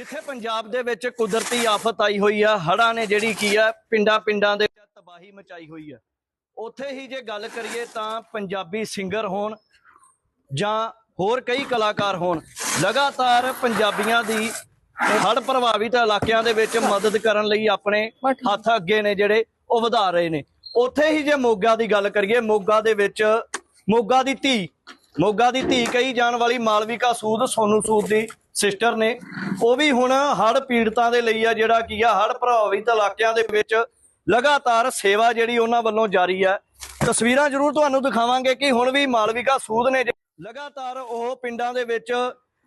ਜਿੱਥੇ ਪੰਜਾਬ ਦੇ ਵਿੱਚ ਕੁਦਰਤੀ ਆਫਤ ਆਈ ਹੋਈ ਆ, ਹੜ੍ਹਾਂ ਨੇ ਜਿਹੜੀ ਕੀ ਆ, ਪਿੰਡਾਂ ਪਿੰਡਾਂ ਦੇ ਤਬਾਹੀ ਮਚਾਈ ਹੋਈ ਆ। ਉੱਥੇ ਹੀ ਜੇ ਗੱਲ ਕਰੀਏ ਤਾਂ ਪੰਜਾਬੀ ਸਿੰਗਰ ਹੋਣ ਜਾਂ ਹੋਰ ਕਈ ਕਲਾਕਾਰ ਹੋਣ, ਲਗਾਤਾਰ ਪੰਜਾਬੀਆਂ ਦੀ ਹੜ੍ਹ ਪ੍ਰਭਾਵਿਤ ਇਲਾਕਿਆਂ ਦੇ ਵਿੱਚ ਮਦਦ ਕਰਨ ਲਈ ਆਪਣੇ ਹੱਥ ਅੱਗੇ ਨੇ ਜਿਹੜੇ, ਉਹ ਵਧਾ ਰਹੇ ਨੇ। ਉੱਥੇ ਹੀ ਜੇ ਮੋਗਾ ਦੀ ਗੱਲ ਕਰੀਏ, ਮੋਗਾ ਦੇ ਵਿੱਚ ਮੋਗਾ ਦੀ ਧੀ, ਮੋਗਾ ਦੀ ਧੀ ਕਹੀ ਜਾਣ ਵਾਲੀ ਮਾਲਵਿਕਾ ਸੂਦ, ਸੋਨੂ ਸੂਦ ਦੀ ਸਿਸਟਰ ਨੇ। ਉਹ ਵੀ ਹੁਣ ਹੜ੍ਹ ਪੀੜਤਾਂ ਦੇ ਲਈ ਆ, ਜਿਹੜਾ ਕੀ ਆ, ਹੜ੍ਹ ਪ੍ਰਭਾਵਿਤ ਇਲਾਕਿਆਂ ਦੇ ਵਿੱਚ ਲਗਾਤਾਰ ਸੇਵਾ ਜਿਹੜੀ ਉਹਨਾਂ ਵੱਲੋਂ ਜਾਰੀ ਹੈ ਤਸਵੀਰਾਂ ਜ਼ਰੂਰ ਤੁਹਾਨੂੰ ਦਿਖਾਵਾਂਗੇ ਕਿ ਹੁਣ ਵੀ ਮਾਲਵਿਕਾ ਸੂਦ ਨੇ ਲਗਾਤਾਰ ਉਹ ਪਿੰਡਾਂ ਦੇ ਵਿੱਚ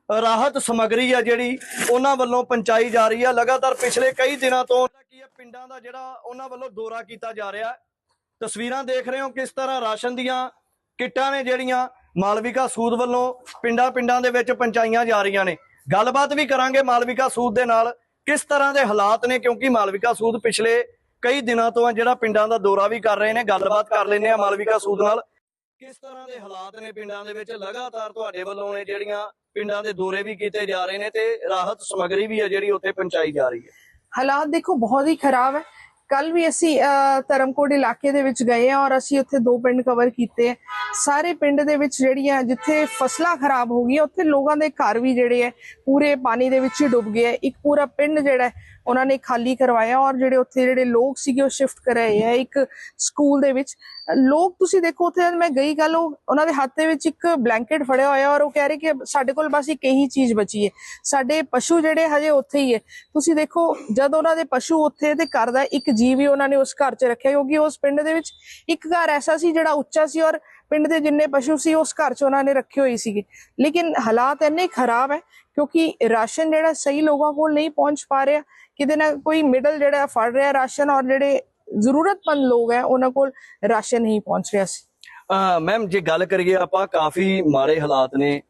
ਰਾਹਤ ਸਮੱਗਰੀ ਆ ਜਿਹੜੀ ਉਹਨਾਂ ਵੱਲੋਂ ਪਹੁੰਚਾਈ ਜਾ ਰਹੀ ਆ। ਲਗਾਤਾਰ ਪਿਛਲੇ ਕਈ ਦਿਨਾਂ ਤੋਂ ਕੀ ਪਿੰਡਾਂ ਦਾ ਜਿਹੜਾ ਉਹਨਾਂ ਵੱਲੋਂ ਦੌਰਾ ਕੀਤਾ ਜਾ ਰਿਹਾ। ਤਸਵੀਰਾਂ ਦੇਖ ਰਹੇ ਹੋ ਕਿਸ ਤਰ੍ਹਾਂ ਰਾਸ਼ਨ ਦੀਆਂ ਕਿੱਟਾਂ ਨੇ ਜਿਹੜੀਆਂ ਮਾਲਵਿਕਾ ਸੂਦ ਵੱਲੋਂ ਪਿੰਡਾਂ ਪਿੰਡਾਂ ਦੇ ਵਿੱਚ ਪਹੁੰਚਾਈਆਂ ਜਾ ਰਹੀਆਂ ਨੇ। ਗੱਲਬਾਤ ਵੀ ਕਰਾਂਗੇ ਮਾਲਵਿਕਾ ਸੂਦ ਦੇ ਨਾਲ। ਕਿਸ ਤਰ੍ਹਾਂ ਦੇ ਹਾਲਾਤ ਨੇ? ਕਿਉਂਕਿ ਮਾਲਵਿਕਾ ਸੂਦ ਪਿਛਲੇ ਕਈ ਦਿਨਾਂ ਤੋਂ ਜਿਹੜਾ ਪਿੰਡਾਂ ਦਾ ਦੌਰਾ ਵੀ ਕਰ ਰਹੇ ਨੇ ਗੱਲਬਾਤ ਕਰ ਲੈਂਦੇ ਆ ਮਾਲਵਿਕਾ ਸੂਦ ਨਾਲ। ਕਿਸ ਤਰ੍ਹਾਂ ਦੇ ਹਾਲਾਤ ਨੇ ਪਿੰਡਾਂ ਦੇ ਵਿੱਚ? ਲਗਾਤਾਰ ਤੁਹਾਡੇ ਵੱਲੋਂ ਨੇ ਜਿਹੜੀਆਂ ਪਿੰਡਾਂ ਦੇ ਦੌਰੇ ਵੀ ਕੀਤੇ ਜਾ ਰਹੇ ਨੇ ਤੇ ਰਾਹਤ ਸਮੱਗਰੀ ਵੀ ਹੈ ਜਿਹੜੀ ਉੱਥੇ ਪਹੁੰਚਾਈ ਜਾ ਰਹੀ ਹੈ। ਹਾਲਾਤ ਦੇਖੋ ਬਹੁਤ ਹੀ ਖਰਾਬ ਹੈ। ਕੱਲ ਵੀ ਅਸੀਂ ਅਹ, ਧਰਮਕੋਟ ਇਲਾਕੇ ਦੇ ਵਿੱਚ ਗਏ ਆ ਔਰ ਅਸੀਂ ਉੱਥੇ ਦੋ ਪਿੰਡ ਕਵਰ ਕੀਤੇ ਆ। ਸਾਰੇ ਪਿੰਡ ਦੇ ਵਿੱਚ ਜਿਹੜੀਆਂ ਜਿੱਥੇ ਫਸਲਾਂ ਖਰਾਬ ਹੋ ਗਈਆਂ, ਉੱਥੇ ਲੋਕਾਂ ਦੇ ਘਰ ਵੀ ਜਿਹੜੇ ਹੈ ਪੂਰੇ ਪਾਣੀ ਦੇ ਵਿੱਚ ਹੀ ਡੁੱਬ ਗਏ ਹੈ ਇੱਕ ਪੂਰਾ ਪਿੰਡ ਜਿਹੜਾ ਉਹਨਾਂ ਨੇ ਖਾਲੀ ਕਰਵਾਇਆ ਔਰ ਜਿਹੜੇ ਉੱਥੇ ਜਿਹੜੇ ਲੋਕ ਸੀਗੇ ਉਹ ਸ਼ਿਫਟ ਕਰਾਏ ਹੈ ਇੱਕ ਸਕੂਲ ਦੇ ਵਿੱਚ। ਲੋਕ ਤੁਸੀਂ ਦੇਖੋ ਉੱਥੇ, ਮੈਂ ਗਈ ਗੱਲ, ਉਹ ਉਹਨਾਂ ਦੇ ਹੱਥ ਦੇ ਵਿੱਚ ਇੱਕ ਬਲੈਂਕਟ ਫੜਿਆ ਹੋਇਆ ਔਰ ਉਹ ਕਹਿ ਰਹੇ ਕਿ ਸਾਡੇ ਕੋਲ ਬਸ ਇੱਕ ਇਹੀ ਚੀਜ਼ ਬਚੀ ਹੈ ਸਾਡੇ ਪਸ਼ੂ ਜਿਹੜੇ ਹਜੇ ਉੱਥੇ ਹੀ ਹੈ ਤੁਸੀਂ ਦੇਖੋ, ਜਦ ਉਹਨਾਂ ਦੇ ਪਸ਼ੂ ਉੱਥੇ ਤੇ ਘਰ ਦਾ ਇੱਕ ਜੀਵ ਹੀ ਉਹਨਾਂ ਨੇ ਉਸ ਘਰ 'ਚ ਰੱਖਿਆ, ਕਿਉਂਕਿ ਉਸ ਪਿੰਡ ਦੇ ਵਿੱਚ ਇੱਕ ਘਰ ਐਸਾ ਸੀ ਜਿਹੜਾ ਉੱਚਾ ਸੀ ਔਰ ਪਿੰਡ ਦੇ ਜਿੰਨੇ ਪਸ਼ੂ ਸੀ, ਉਸ ਘਰ 'ਚ ਉਹਨਾਂ ਨੇ ਰੱਖੇ ਹੋਏ ਸੀਗੇ। ਲੇਕਿਨ ਹਾਲਾਤ ਇੰਨੇ ਖਰਾਬ ਹੈ ਕਿਉਂਕਿ ਰਾਸ਼ਨ ਜਿਹੜਾ ਸਹੀ ਲੋਕਾਂ ਕੋਲ ਨਹੀਂ ਪਹੁੰਚ ਪਾ ਰਿਹਾ, ਕਿਤੇ ਨਾ ਕੋਈ ਮਿਡਲ ਜਿਹੜਾ ਫੜ ਰਿਹਾ ਰਾਸ਼ਨ ਔਰ ਜਿਹੜੇ ਜ਼ਰੂਰਤਮੰਦ ਲੋਕ ਹੈ ਉਹਨਾਂ ਕੋਲ ਰਾਸ਼ਨ ਨਹੀਂ ਪਹੁੰਚ ਰਿਹਾ ਸੀ। ਮੈਮ ਜੇ ਗੱਲ ਕਰੀਏ ਆਪਾਂ, ਕਾਫੀ ਮਾੜੇ ਹਾਲਾਤ ਨੇ।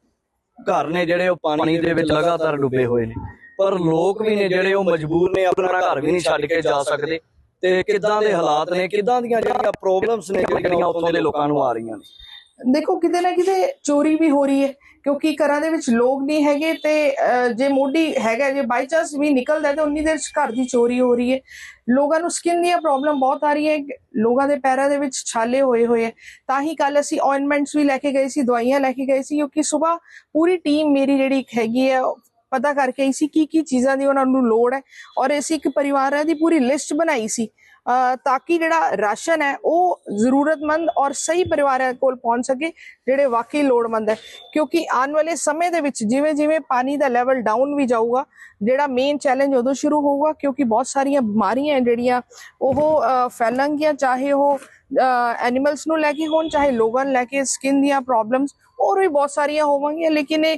ਘਰ ਨੇ ਜਿਹੜੇ ਉਹ ਪਾਣੀ ਦੇ ਵਿੱਚ ਲਗਾਤਾਰ ਡੁੱਬੇ ਹੋਏ ਨੇ। ਪਰ ਲੋਕ ਵੀ ਨੇ ਜਿਹੜੇ ਉਹ ਮਜਬੂਰ ਨੇ, ਆਪਣਾ ਘਰ ਵੀ ਨਹੀਂ ਛੱਡ ਕੇ ਜਾ ਸਕਦੇ। ਤੇ ਕਿੱਦਾਂ ਦੇ ਹਾਲਾਤ ਨੇ? ਕਿੱਦਾਂ ਦੀਆਂ ਜਿਹੜੀਆਂ ਪ੍ਰੋਬਲਮਸ ਨੇ ਜਿਹੜੀਆਂ ਉੱਥੋਂ ਦੇ ਲੋਕਾਂ ਨੂੰ ਆ ਰਹੀਆਂ ਨੇ? ਦੇਖੋ ਕਿਤੇ ਨਾ ਕਿਤੇ ਚੋਰੀ ਵੀ ਹੋ ਰਹੀ ਹੈ ਕਿਉਂਕਿ ਘਰਾਂ ਦੇ ਵਿੱਚ ਲੋਕ ਨਹੀਂ ਹੈਗੇ ਤੇ ਜੇ ਮੋਢੀ ਹੈਗਾ ਜੇ ਬਾਈ ਚਾਂਸ ਵੀ ਨਿਕਲਦਾ ਤੇ ਉਨੀ ਦੇਰ 'ਚ ਘਰ ਦੀ ਚੋਰੀ ਹੋ ਰਹੀ ਹੈ। ਲੋਕਾਂ ਨੂੰ ਸਕਿਨ ਦੀਆਂ ਪ੍ਰੋਬਲਮ ਬਹੁਤ ਆ ਰਹੀ ਹੈ ਲੋਕਾਂ ਦੇ ਪੈਰਾਂ ਦੇ ਵਿੱਚ ਛਾਲੇ ਹੋਏ ਹੋਏ ਤਾਂ ਹੀ ਕੱਲ ਅਸੀਂ ਆਇਨਮੈਂਟਸ ਵੀ ਲੈ ਕੇ ਗਏ ਸੀ ਦਵਾਈਆਂ ਲੈ ਕੇ ਗਏ ਸੀ ਕਿਉਂਕਿ ਸਵੇਰ ਪੂਰੀ ਟੀਮ ਮੇਰੀ ਜਿਹੜੀ ਹੈਗੀ ਹੈ ਪਤਾ ਕਰਕੇ ਆਈ ਸੀ ਕੀ ਕੀ ਚੀਜ਼ਾਂ ਦੀ ਉਹਨਾਂ ਨੂੰ ਲੋੜ ਹੈ ਔਰ ਅਸੀਂ ਇੱਕ ਪਰਿਵਾਰਾਂ ਦੀ ਪੂਰੀ ਲਿਸਟ ਬਣਾਈ ਸੀ। ਤਾਂ ਕਿ ਜਿਹੜਾ ਰਾਸ਼ਨ ਹੈ ਉਹ ਜ਼ਰੂਰਤਮੰਦ ਔਰ ਸਹੀ ਪਰਿਵਾਰਾਂ ਕੋਲ ਪਹੁੰਚ ਸਕੇ, ਜਿਹੜੇ ਵਾਕਈ ਲੋੜਮੰਦ ਹੈ। ਕਿਉਂਕਿ ਆਉਣ ਵਾਲੇ ਸਮੇਂ ਦੇ ਵਿੱਚ ਜਿਵੇਂ ਜਿਵੇਂ ਪਾਣੀ ਦਾ ਲੈਵਲ ਡਾਊਨ ਵੀ ਜਾਊਗਾ, ਜਿਹੜਾ ਮੇਨ ਚੈਲੰਜ ਉਦੋਂ ਸ਼ੁਰੂ ਹੋਊਗਾ, ਕਿਉਂਕਿ ਬਹੁਤ ਸਾਰੀਆਂ ਬਿਮਾਰੀਆਂ ਹੈ ਜਿਹੜੀਆਂ, ਉਹ ਫੈਲਣਗੀਆਂ, ਚਾਹੇ ਉਹ ਐਨੀਮਲਸ ਨੂੰ ਲੈ ਕੇ ਹੋਣ, ਚਾਹੇ ਲੋਕਾਂ ਨੂੰ ਲੈ ਕੇ ਸਕਿਨ ਦੀਆਂ ਪ੍ਰੋਬਲਮਸ ਹੋਰ ਵੀ ਬਹੁਤ ਸਾਰੀਆਂ ਹੋਵਾਂਗੀਆਂ ਲੇਕਿਨ ਇਹ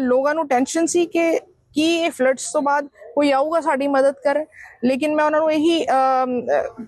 ਲੋਕਾਂ ਨੂੰ ਟੈਨਸ਼ਨ ਸੀ ਕਿ ਕੀ ਇਹ ਫਲੱਡਸ ਤੋਂ ਬਾਅਦ ਕੋਈ ਆਊਗਾ ਸਾਡੀ ਮਦਦ ਕਰਨ। ਲੇਕਿਨ ਮੈਂ ਉਹਨਾਂ ਨੂੰ ਇਹੀ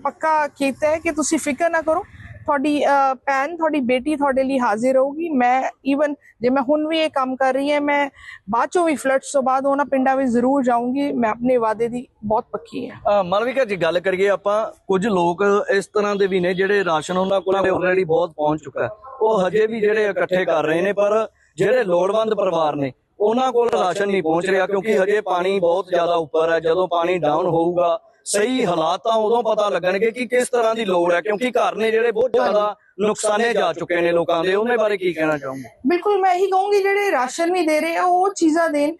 ਪੱਕਾ ਕੀਤਾ ਹੈ ਕਿ ਤੁਸੀਂ ਫਿਕਰ ਨਾ ਕਰੋ। ਤੁਹਾਡੀ ਭੈਣ ਤੁਹਾਡੀ ਬੇਟੀ ਤੁਹਾਡੇ ਲਈ ਹਾਜ਼ਰ ਰਹੂਗੀ। ਮੈਂ ਈਵਨ ਜੇ ਮੈਂ ਹੁਣ ਵੀ ਇਹ ਕੰਮ ਕਰ ਰਹੀ ਹਾਂ ਮੈਂ ਬਾਅਦ ਚੋਂ ਵੀ ਫਲੱਡਸ ਤੋਂ ਬਾਅਦ ਉਹਨਾਂ ਪਿੰਡਾਂ ਵਿੱਚ ਜ਼ਰੂਰ ਜਾਊਂਗੀ। ਮੈਂ ਆਪਣੇ ਵਾਅਦੇ ਦੀ ਬਹੁਤ ਪੱਕੀ ਹਾਂ। ਮਾਲਵਿਕਾ ਜੀ ਗੱਲ ਕਰੀਏ ਆਪਾਂ ਕੁਝ ਲੋਕ ਇਸ ਤਰ੍ਹਾਂ ਦੇ ਵੀ ਨੇ ਜਿਹੜੇ ਰਾਸ਼ਨ ਉਹਨਾਂ ਕੋਲ ਆਲਰੇਡੀ ਬਹੁਤ ਪਹੁੰਚ ਚੁੱਕਾ ਹੈ। ਉਹ ਹਜੇ ਵੀ ਜਿਹੜੇ ਇਕੱਠੇ ਕਰ ਰਹੇ ਨੇ, ਪਰ ਜਿਹੜੇ ਲੋੜਵੰਦ ਪਰਿਵਾਰ ਨੇ, ਉਹਨਾਂ ਕੋਲ ਰਾਸ਼ਨ ਨਹੀਂ ਪਹੁੰਚ ਰਿਹਾ, ਕਿਉਂਕਿ ਹਜੇ ਪਾਣੀ ਬਹੁਤ ਜ਼ਿਆਦਾ ਉੱਪਰ ਹੈ। ਜਦੋਂ ਪਾਣੀ ਡਾਊਨ ਹੋਊਗਾ, ਸਹੀ ਹਾਲਾਤ ਤਾਂ ਉਦੋਂ ਪਤਾ ਲੱਗਣਗੇ ਕਿ ਕਿਸ ਤਰ੍ਹਾਂ ਦੀ ਲੋੜ ਹੈ, ਕਿਉਂਕਿ ਘਰ ਨੇ ਜਿਹੜੇ ਬਹੁਤ ਜ਼ਿਆਦਾ ਨੁਕਸਾਨੇ ਜਾ ਚੁੱਕੇ ਨੇ ਲੋਕਾਂ ਦੇ, ਉਹਦੇ ਬਾਰੇ ਕੀ ਕਹਿਣਾ ਚਾਹੋਗੇ? ਬਿਲਕੁਲ, ਮੈਂ ਇਹੀ ਕਹੂੰਗੀ, ਜਿਹੜੇ ਰਾਸ਼ਨ ਵੀ ਦੇ ਰਹੇ ਆ, ਉਹ ਚੀਜ਼ਾਂ ਦੇਣ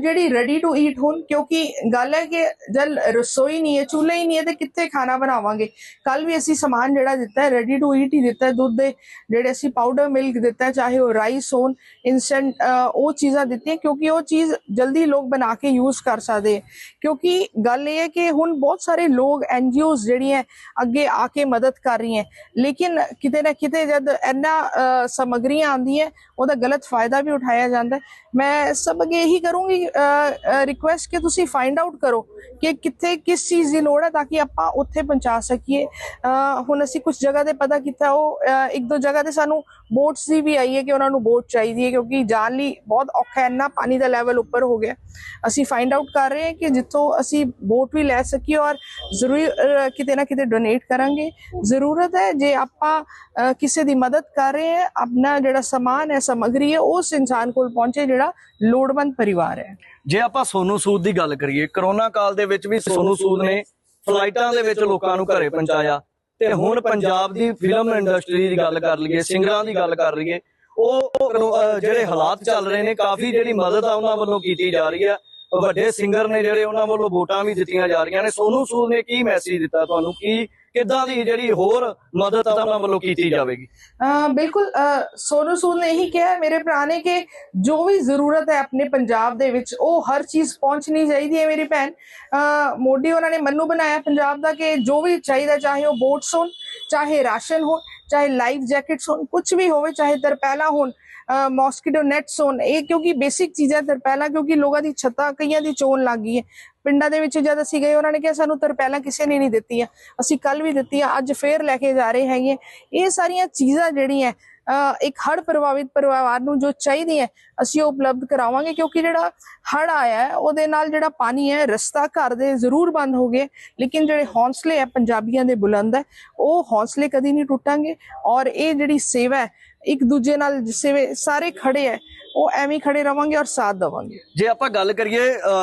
ਜਿਹੜੀ ਰੈਡੀ ਟੂ ਈਟ ਹੋਣ, ਕਿਉਂਕਿ ਗੱਲ ਹੈ ਕਿ ਜਦ ਰਸੋਈ ਨਹੀਂ ਹੈ, ਚੁੱਲ੍ਹਾ ਹੀ ਨਹੀਂ ਹੈ, ਤੇ ਕਿੱਥੇ ਖਾਣਾ ਬਣਾਵਾਂਗੇ? ਕੱਲ ਵੀ ਅਸੀਂ ਸਮਾਨ ਜਿਹੜਾ ਦਿੱਤਾ ਹੈ ਰੈਡੀ ਟੂ ਈਟ ਹੀ ਦਿੱਤਾ ਹੈ, ਦੁੱਧ ਦੇ ਜਿਹੜੇ ਅਸੀਂ ਪਾਊਡਰ ਮਿਲਕ ਦਿੱਤਾ ਚਾਹੇ ਉਹ ਰਾਈਸ ਹੋਣ ਇਨਸਟੈਂਟ ਉਹ ਚੀਜ਼ਾਂ ਦਿੱਤੀਆਂ, ਕਿਉਂਕਿ ਉਹ ਚੀਜ਼ ਜਲਦੀ ਲੋਕ ਬਣਾ ਕੇ ਯੂਜ਼ ਕਰ ਸਕਦੇ ਹੈ। ਕਿਉਂਕਿ ਗੱਲ ਇਹ ਹੈ ਕਿ ਹੁਣ ਬਹੁਤ ਸਾਰੇ ਲੋਕ ਐਨਜੀਓਜ਼ ਜਿਹੜੀਆਂ ਅੱਗੇ ਆ ਕੇ ਮਦਦ ਕਰ ਰਹੀਆਂ ਲੇਕਿਨ ਕਿਤੇ ਨਾ ਕਿਤੇ ਜਦ ਇੰਨਾ ਅਹ, ਸਮੱਗਰੀਆਂ ਆਉਂਦੀਆਂ ਉਹਦਾ ਗਲਤ ਫਾਇਦਾ ਵੀ ਉਠਾਇਆ ਜਾਂਦਾ। ਮੈਂ ਸਭ ਅੱਗੇ ਇਹੀ ਕਰੂੰਗੀ ਰਿਕੁਐਸਟ ਕਿ ਤੁਸੀਂ ਫਾਈਂਡ ਆਊਟ ਕਰੋ ਕਿ ਕਿੱਥੇ ਕਿਸ ਚੀਜ਼ ਦੀ ਲੋੜ ਹੈ ਤਾਂ ਕਿ ਆਪਾਂ ਉੱਥੇ ਪਹੁੰਚਾ ਸਕੀਏ। ਹੁਣ ਅਸੀਂ ਕੁਝ ਜਗ੍ਹਾ ਤੇ ਪਤਾ ਕੀਤਾ ਉਹ ਇੱਕ ਦੋ ਜਗ੍ਹਾ ਤੇ ਸਾਨੂੰ ਬੋਟਸ ਦੀ ਵੀ ਆਈ ਹੈ ਕਿ ਉਹਨਾਂ ਨੂੰ ਬੋਟ ਚਾਹੀਦੀ ਹੈ ਕਿਉਂਕਿ ਜਾਣ ਲਈ ਬਹੁਤ ਔਖਾ ਹੈ ਇੰਨਾ ਪਾਣੀ ਦਾ ਲੈਵਲ ਉੱਪਰ ਹੋ ਗਿਆ। ਅਸੀਂ ਫਾਈਂਡ ਆਊਟ ਕਰ ਰਹੇ ਹਾਂ ਕਿ ਜਿੱਥੋਂ ਅਸੀਂ ਬੋਟ ਵੀ ਲੈ ਸਕੀਏ ਔਰ ਜ਼ਰੂਰ ਕਿਤੇ ਨਾ ਕਿਤੇ ਡੋਨੇਟ ਕਰਾਂਗੇ। ਜ਼ਰੂਰਤ ਹੈ ਜੇ ਆਪਾਂ ਕਿਸੇ ਦੀ ਮਦਦ ਕਰ ਰਹੇ ਹਾਂ, ਆਪਣਾ ਜਿਹੜਾ ਸਮਾਨ ਹੈ, ਸਮੱਗਰੀ ਹੈ, ਉਸ ਇਨਸਾਨ ਕੋਲ ਪਹੁੰਚੇ ਜਿਹੜਾ ਲੋੜਵੰਦ ਪਰਿਵਾਰ ਹੈ। ਜੇ ਆਪਾਂ ਸੋਨੂ ਸੂਦ ਦੀ ਗੱਲ ਕਰੀਏ, ਕਰੋਨਾ ਕਾਲ ਦੇ ਵਿੱਚ ਵੀ ਸੋਨੂ ਸੂਦ ਨੇ ਫਲਾਈਟਾਂ ਦੇ ਵਿੱਚ ਲੋਕਾਂ ਨੂੰ ਘਰੇ ਪਹੁੰਚਾਇਆ। ਤੇ ਹੁਣ ਪੰਜਾਬ ਦੀ ਫਿਲਮ ਇੰਡਸਟਰੀ ਦੀ ਗੱਲ ਕਰ ਲਈਏ, ਸਿੰਗਰਾਂ ਦੀ ਗੱਲ ਕਰ ਲਈਏ, ਉਹ ਜਿਹੜੇ ਹਾਲਾਤ ਚੱਲ ਰਹੇ ਨੇ, ਕਾਫੀ ਜਿਹੜੀ ਮਦਦ ਆ ਉਹਨਾਂ ਵੱਲੋਂ ਕੀਤੀ ਜਾ ਰਹੀ ਆ ਵੱਡੇ ਸਿੰਗਰ ਨੇ ਜਿਹੜੇ ਉਹਨਾਂ ਵੱਲੋਂ ਵੋਟਾਂ ਵੀ ਦਿੱਤੀਆਂ ਜਾ ਰਹੀਆਂ ਨੇ। ਸੋਨੂ ਸੂਦ ਨੇ ਕੀ ਮੈਸੇਜ ਦਿੱਤਾ ਤੁਹਾਨੂੰ? ਕੀ ਕਿੱਦਾਂ ਦੀ ਜਿਹੜੀ ਹੋਰ ਮਦਦ ਉਹਨਾਂ ਵੱਲੋਂ ਕੀਤੀ ਜਾਵੇਗੀ? ਬਿਲਕੁਲ ਸੋਨੂ ਸੂਦ ਨੇ ਇਹੀ ਕਿਹਾ ਮੇਰੇ ਭਰਾ ਨੇ ਕਿ ਜੋ ਵੀ ਜ਼ਰੂਰਤ ਹੈ ਆਪਣੇ ਪੰਜਾਬ ਦੇ ਵਿੱਚ, ਉਹ ਹਰ ਚੀਜ਼ ਪਹੁੰਚਣੀ ਚਾਹੀਦੀ ਹੈ ਮੇਰੀ ਭੈਣ। ਅਹ ਉਹਨਾਂ ਨੇ ਮੰਨੂ ਬਣਾਇਆ ਪੰਜਾਬ ਦਾ ਕਿ ਜੋ ਵੀ ਚਾਹੀਦਾ, ਚਾਹੇ ਉਹ ਬੋਟਸ ਹੋਣ, ਚਾਹੇ ਰਾਸ਼ਨ ਹੋ ਚਾਹੇ ਲਾਈਫ ਜੈਕਟਸ ਹੋਣ ਕੁਝ ਵੀ ਹੋਵੇ, ਚਾਹੇ ਤਰਪੈਲਾ ਹੋਣ ਮੌਸਕੀਟੋ ਨੈਟਸ ਹੋਣ, ਇਹ ਕਿਉਂਕਿ ਬੇਸਿਕ ਚੀਜ਼ਾਂ ਤਰਪੈਲਾ ਕਿਉਂਕਿ ਲੋਕਾਂ ਦੀ ਛੱਤਾਂ ਕਈਆਂ ਦੀ ਚੋਣ ਲੱਗ ਗਈ ਹੈ। ਪਿੰਡਾਂ ਦੇ ਵਿੱਚ ਜਦ ਅਸੀਂ ਗਏ, ਉਹਨਾਂ ਨੇ ਕਿਹਾ ਸਾਨੂੰ ਤਰਪੈਲਾ ਕਿਸੇ ਨੇ ਨਹੀਂ ਦਿੱਤੀਆਂ, ਅਸੀਂ ਕੱਲ ਵੀ ਦਿੱਤੀਆਂ, ਅੱਜ ਫੇਰ ਲੈ ਕੇ ਜਾ ਰਹੇ ਹੈਗੇ ਇਹ ਸਾਰੀਆਂ ਚੀਜ਼ਾਂ ਜਿਹੜੀਆਂ ਇੱਕ ਹੜ੍ਹ ਪ੍ਰਭਾਵਿਤ ਪਰਿਵਾਰ ਨੂੰ ਜੋ ਚਾਹੀਦੀ ਹੈ ਅਸੀਂ ਉਹ ਉਪਲਬਧ ਕਰਾਵਾਂਗੇ, ਕਿਉਂਕਿ ਜਿਹੜਾ ਹੜ ਆਇਆ ਹੈ, ਉਹਦੇ ਨਾਲ ਜਿਹੜਾ ਪਾਣੀ ਹੈ, ਰਸਤਾ ਘਰ ਦੇ ਜ਼ਰੂਰ ਬੰਦ ਹੋ ਗਏ, ਲੇਕਿਨ ਜਿਹੜੇ ਹੌਸਲੇ ਹੈ, ਪੰਜਾਬੀਆਂ ਦੇ ਬੁਲੰਦ ਹੈ, ਉਹ ਹੌਸਲੇ ਕਦੀ ਨਹੀਂ ਟੁੱਟਾਂਗੇ, ਔਰ ਇਹ ਜਿਹੜੀ ਸੇਵਾ ਹੈ ਇੱਕ ਦੂਜੇ ਨਾਲ ਜਿਵੇਂ ਸਾਰੇ ਖੜੇ ਹੈ ਉਹ ਐਵੇਂ ਖੜੇ ਰਵਾਂਗੇ ਔਰ ਸਾਥ ਦੇਵਾਂਗੇ। ਜੇ ਆਪਾਂ ਗੱਲ ਕਰੀਏ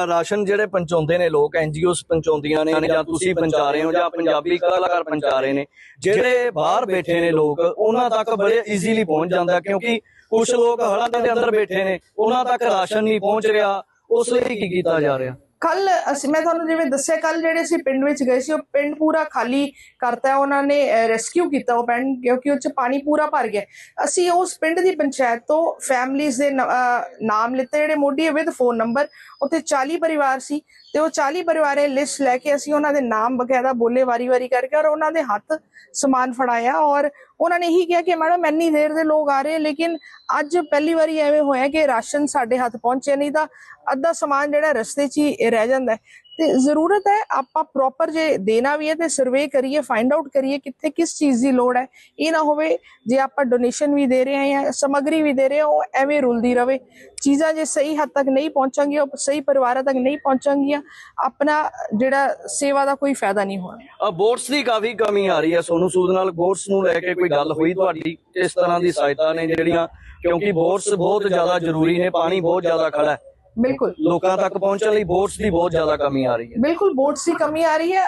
ਰਾਸ਼ਨ ਜਿਹੜੇ ਪਹੁੰਚਾਉਂਦੇ ਨੇ ਲੋਕ ਐਨਜੀਓਸ ਪਹੁੰਚਾਉਂਦੀਆਂ ਨੇ ਜਾਂ ਤੁਸੀਂ ਪਹੁੰਚਾ ਰਹੇ ਹੋ ਜਾਂ ਪੰਜਾਬੀ ਕਲਾਕਾਰ ਪਹੁੰਚਾ ਰਹੇ ਨੇ, ਜਿਹੜੇ ਬਾਹਰ ਬੈਠੇ ਨੇ ਲੋਕ, ਉਹਨਾਂ ਤੱਕ ਬੜੇ ਈਜ਼ੀਲੀ ਪਹੁੰਚ ਜਾਂਦਾ ਕਿਉਂਕਿ ਕੁਝ ਲੋਕ ਹੜ੍ਹਾਂ ਦੇ ਅੰਦਰ ਬੈਠੇ ਨੇ, ਉਹਨਾਂ ਤੱਕ ਰਾਸ਼ਨ ਨਹੀਂ ਪਹੁੰਚ ਰਿਹਾ। ਉਸ ਲਈ ਕੀ ਕੀਤਾ ਜਾ ਰਿਹਾ? ਕੱਲ ਅਸੀਂ ਮੈਂ ਤੁਹਾਨੂੰ ਜਿਵੇਂ ਦੱਸਿਆ ਕੱਲ ਜਿਹੜੇ ਅਸੀਂ ਪਿੰਡ ਵਿੱਚ ਗਏ ਸੀ, ਉਹ ਪਿੰਡ ਪੂਰਾ ਖਾਲੀ ਕਰਤਾ ਉਹਨਾਂ ਨੇ ਰੈਸਕਿਊ ਕੀਤਾ ਉਹ ਪਿੰਡ, ਕਿਉਂਕਿ ਉਹ ਚ ਪਾਣੀ ਪੂਰਾ ਭਰ ਗਿਆ। ਅਸੀਂ ਉਸ ਪਿੰਡ ਦੀ ਪੰਚਾਇਤ ਤੋਂ ਫੈਮਲੀਆਂ ਦੇ ਨਾਮ ਲਿੱਤੇ। ਜਿਹੜੇ ਮੋਢੀ ਵਿਦ ਫੋਨ ਨੰਬਰ ਉੱਥੇ 40 ਪਰਿਵਾਰ ਸੀ ਤੇ ਉਹ 40 ਪਰਿਵਾਰੇ ਲਿਸਟ ਲੈ ਕੇ ਅਸੀਂ ਉਹਨਾਂ ਦੇ ਨਾਮ ਬਕਾਇਦਾ ਬੋਲੇ ਵਾਰੀ-ਵਾਰੀ ਕਰਕੇ ਔਰ ਉਹਨਾਂ ਦੇ ਹੱਥ ਸਮਾਨ ਫੜਾਇਆ ਔਰ ਉਹਨਾਂ ਨੇ ਇਹੀ ਕਿਹਾ ਕਿ ਮੈਡਮ, ਇੰਨੀ ਦੇਰ ਦੇ ਲੋਕ ਆ ਰਹੇ ਲੇਕਿਨ ਅੱਜ ਪਹਿਲੀ ਵਾਰੀ ਐਵੇਂ ਹੋਇਆ ਕਿ ਰਾਸ਼ਨ ਸਾਡੇ ਹੱਥ ਪਹੁੰਚਿਆ ਨਹੀਂ ਤਾਂ ਅੱਧਾ ਸਮਾਨ ਜਿਹੜਾ ਰਸਤੇ 'ਚ ਹੀ ਰਹਿ ਜਾਂਦਾ ਤੇ ਜ਼ਰੂਰਤ ਹੈ ਆਪਾਂ ਪ੍ਰੋਪਰ ਜੇ ਦੇਣਾ ਵੀ ਹੈ ਤੇ ਸਰਵੇ ਕਰੀਏ ਫਾਈਂਡ ਆਊਟ ਕਰੀਏ ਕਿੱਥੇ ਕਿਸ ਚੀਜ਼ ਦੀ ਲੋੜ ਹੈ। ਇਹ ਨਾ ਹੋਵੇ ਜੇ ਆਪਾਂ ਡੋਨੇਸ਼ਨ ਵੀ ਦੇ ਰਹੇ ਹਾਂ ਜਾਂ ਸਮੱਗਰੀ ਵੀ ਦੇ ਰਹੇ ਹਾਂ ਉਹ ਐਵੇਂ ਰੁਲਦੀ ਰਵੇ। ਚੀਜ਼ਾਂ ਜੇ ਸਹੀ ਹੱਦ ਤੱਕ ਨਹੀਂ ਪਹੁੰਚਾਂਗੀਆਂ ਉਹ ਸਹੀ ਪਰਿਵਾਰਾਂ ਤੱਕ ਨਹੀਂ ਪਹੁੰਚਾਂਗੀਆਂ ਆਪਣਾ ਜਿਹੜਾ ਸੇਵਾ ਦਾ ਕੋਈ ਫਾਇਦਾ ਨਹੀਂ ਹੋਣਾ। ਅ, ਦੀ ਕਾਫੀ ਕਮੀ ਆ ਰਹੀ ਹੈ। ਸੋਨੂ ਸੂਦ ਨਾਲ ਬੋਟਸ ਨੂੰ ਲੈ ਕੇ ਕੋਈ ਗੱਲ ਹੋਈ ਤੁਹਾਡੀ? ਇਸ ਤਰ੍ਹਾਂ ਦੀ ਸਹਾਇਤਾ ਨੇ ਜਿਹੜੀਆਂ? ਕਿਉਂਕਿ ਬੋਟਸ ਬਹੁਤ ਜ਼ਿਆਦਾ ਜ਼ਰੂਰੀ ਨੇ ਪਾਣੀ ਬਹੁਤ ਜ਼ਿਆਦਾ ਖੜਾ ਹੈ। ਬਿਲਕੁਲ। ਲੋਕਾਂ ਤੱਕ ਪਹੁੰਚਣ ਲਈ ਬੋਟਸ ਦੀ ਬਹੁਤ ਜ਼ਿਆਦਾ ਕਮੀ ਆ ਰਹੀ ਹੈ। ਬਿਲਕੁਲ ਬੋਟਸ ਦੀ ਕਮੀ ਆ ਰਹੀ ਹੈ।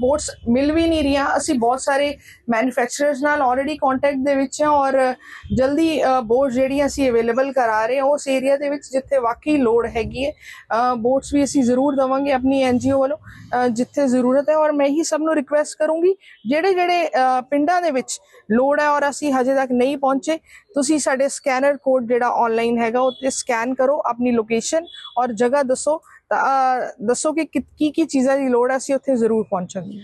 ਬੋਟਸ ਮਿਲ ਵੀ ਨਹੀਂ ਰਹੀਆਂ। ਅਸੀਂ ਬਹੁਤ ਸਾਰੇ ਮੈਨੂਫੈਕਚਰਰਸ ਨਾਲ ਆਲਰੇਡੀ ਕੰਟੈਕਟ ਦੇ ਵਿੱਚ ਹਾਂ ਔਰ ਜਲਦੀ ਬੋਟਸ ਜਿਹੜੀਆਂ ਅਸੀਂ ਅਵੇਲੇਬਲ ਕਰਾ ਰਹੇ ਹਾਂ ਉਸ ਏਰੀਆ ਦੇ ਵਿੱਚ ਜਿੱਥੇ ਵਾਕਈ ਲੋੜ ਹੈਗੀ ਹੈ ਬੋਟਸ ਵੀ ਅਸੀਂ ਜ਼ਰੂਰ ਦਵਾਂਗੇ ਆਪਣੀ ਐਨਜੀਓ ਵੱਲੋਂ ਜਿੱਥੇ ਜ਼ਰੂਰਤ ਹੈ। ਔਰ ਮੈਂ ਹੀ ਸਭ ਨੂੰ ਰਿਕੁਐਸਟ ਕਰੂੰਗੀ ਜਿਹੜੇ ਜਿਹੜੇ ਪਿੰਡਾਂ ਦੇ ਵਿੱਚ ਲੋੜ ਹੈ ਔਰ ਅਸੀਂ ਹਜੇ ਤੱਕ ਨਹੀਂ ਪਹੁੰਚੇ ਤੁਸੀਂ ਸਾਡੇ ਸਕੈਨਰ ਕੋਡ ਜਿਹੜਾ ਆਨਲਾਈਨ ਹੈਗਾ, ਉਹ 'ਤੇ ਸਕੈਨ ਕਰੋ ਆਪਣੀ ਲੋਕੇਸ਼ਨ ਔਰ ਜਗ੍ਹਾ ਦੱਸੋ। ਤਾਂ ਦੱਸੋ ਕਿ ਕਿ- ਕੀ ਕੀ ਚੀਜ਼ਾਂ ਦੀ ਲੋੜ ਹੈ, ਅਸੀਂ ਉੱਥੇ ਜ਼ਰੂਰ ਪਹੁੰਚਾਂਗੇ।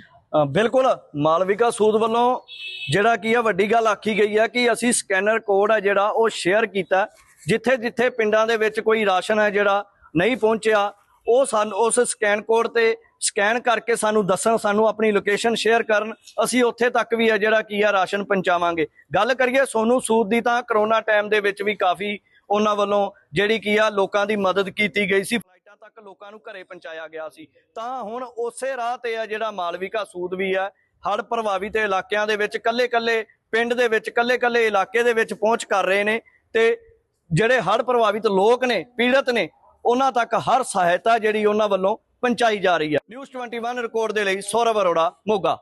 ਬਿਲਕੁਲ, ਮਾਲਵਿਕਾ ਸੂਦ ਵੱਲੋਂ ਜਿਹੜਾ ਕੀ ਆ, ਵੱਡੀ ਗੱਲ ਆਖੀ ਗਈ ਹੈ ਕਿ ਅਸੀਂ ਸਕੈਨਰ ਕੋਡ ਹੈ ਜਿਹੜਾ, ਉਹ ਸ਼ੇਅਰ ਕੀਤਾ। ਜਿੱਥੇ ਜਿੱਥੇ ਪਿੰਡਾਂ ਦੇ ਵਿੱਚ ਕੋਈ ਰਾਸ਼ਨ ਹੈ ਜਿਹੜਾ ਨਹੀਂ ਪਹੁੰਚਿਆ, ਉਹ ਸਾਨੂੰ, ਉਸ ਸਕੈਨ ਕੋਡ ਤੇ ਸਕੈਨ ਕਰਕੇ ਸਾਨੂੰ ਦੱਸਣ, ਸਾਨੂੰ ਆਪਣੀ ਲੋਕੇਸ਼ਨ ਸ਼ੇਅਰ ਕਰਨ। ਅਸੀਂ ਉੱਥੇ ਤੱਕ ਵੀ ਹੈ ਜਿਹੜਾ ਕੀ ਆ, ਰਾਸ਼ਨ ਪਹੁੰਚਾਵਾਂਗੇ। ਗੱਲ ਕਰੀਏ ਸੋਨੂ ਸੂਦ ਦੀ ਤਾਂ ਕਰੋਨਾ ਟਾਈਮ ਦੇ ਵਿੱਚ ਵੀ ਕਾਫੀ ਉਹਨਾਂ ਵੱਲੋਂ ਜਿਹੜੀ ਕੀ ਆ, ਲੋਕਾਂ ਦੀ ਮਦਦ ਕੀਤੀ ਗਈ ਸੀ। ਫਲਾਈਟਾਂ ਤੱਕ ਲੋਕਾਂ ਨੂੰ ਘਰੇ ਪਹੁੰਚਾਇਆ ਗਿਆ ਸੀ। ਤਾਂ ਹੁਣ ਉਸੇ ਰਾਹ ਤੇ ਆ ਜਿਹੜਾ ਮਾਲਵਿਕਾ ਸੂਦ ਵੀ ਆ, ਹੜ੍ਹ ਪ੍ਰਭਾਵਿਤ ਇਲਾਕਿਆਂ ਦੇ ਵਿੱਚ ਕੱਲੇ-ਕੱਲੇ ਪਿੰਡ ਦੇ ਵਿੱਚ, ਕੱਲੇ-ਕੱਲੇ ਇਲਾਕੇ ਦੇ ਵਿੱਚ ਪਹੁੰਚ ਕਰ ਰਹੇ ਨੇ ਤੇ ਜਿਹੜੇ ਹੜ੍ਹ ਪ੍ਰਭਾਵਿਤ ਲੋਕ ਨੇ, ਪੀੜਤ ਨੇ, ਉਹਨਾਂ ਤੱਕ ਹਰ ਸਹਾਇਤਾ ਜਿਹੜੀ ਉਹਨਾਂ ਵੱਲੋਂ ਪਹੁੰਚਾਈ ਜਾ ਰਹੀ ਹੈ। ਨਿਊਜ਼ 21 ਰਿਕਾਰਡ ਦੇ ਲਈ ਸੌਰਵ ਅਰੋੜਾ ਮੋਗਾ।